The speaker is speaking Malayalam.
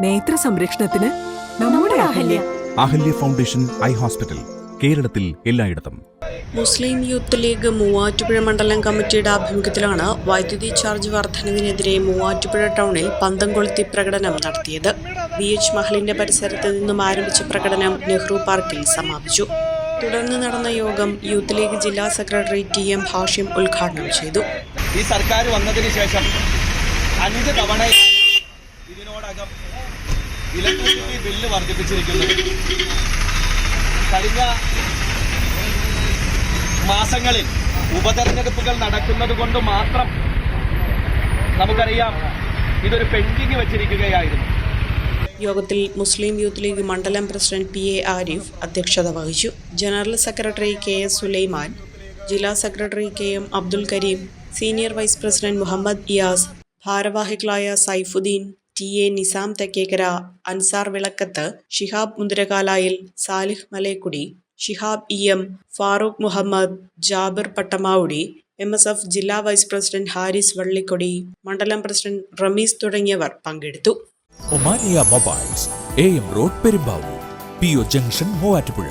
നേത്ര സംരക്ഷണത്തിന് നമ്മുടെ Ahalya. Ahalya. Foundation eye hospital കേരളത്തിൽ എല്ലായിടത്തും. മുസ്ലിം യൂത്ത് ലീഗ് മൂവാറ്റുപുഴ മണ്ഡലം കമ്മിറ്റിയുടെ ആഭിമുഖ്യത്തിലാണ് വൈദ്യുതി ചാർജ് വർധനവിനെതിരെ മൂവാറ്റുപുഴ ടൗണിൽ പന്തം കൊളുത്തി പ്രകടനം നടത്തിയത്. ബി എച്ച് മഹലിന്റെ പരിസരത്ത് നിന്നും ആരംഭിച്ച പ്രകടനം നെഹ്റു പാർക്കിൽ സമാപിച്ചു. തുടർന്ന് നടന്ന യോഗം യൂത്ത് ലീഗ് ജില്ലാ സെക്രട്ടറി ടി എം ഹാഷിം ഉദ്ഘാടനം ചെയ്തു. ഈ സർക്കാർ വന്നതിന് ശേഷം അഞ്ച് തവണ ഇതിനോടകം ഇലക്ട്രിസിറ്റി ബില്ല് വർദ്ധിപ്പിച്ചിരിക്കുന്നത് കഴിഞ്ഞ മാസങ്ങളിൽ ഉപതെരഞ്ഞെടുപ്പുകൾ നടക്കുന്നത് കൊണ്ട് മാത്രം നമുക്കറിയാം ഇതൊരു പെൻഡിങ് വെച്ചിരിക്കുകയായിരുന്നു. യോഗത്തിൽ മുസ്ലിം യൂത്ത് ലീഗ് മണ്ഡലം പ്രസിഡന്റ് പി എ ആരിഫ് അധ്യക്ഷത വഹിച്ചു. General secretary K S Sulaiman ജില്ലാ secretary K M Abdul Kareem senior vice president Muhammad Iyas ഭാരവാഹികളായ Saifuddin T A Nizam Thekkekara Ansar Vilakkath Shihab Munthirakalayil Salih Malekkudi Shihab E M Farooq Muhammad Jabir Pattamavudi M S F ജില്ലാ വൈസ് പ്രസിഡന്റ് ഹാരിസ് വള്ളിക്കൊടി മണ്ഡലം പ്രസിഡന്റ് റമീസ് തുടങ്ങിയവർ പങ്കെടുത്തു. Omania mobiles A M road Perumbavoor P O junction Muvattupuzha.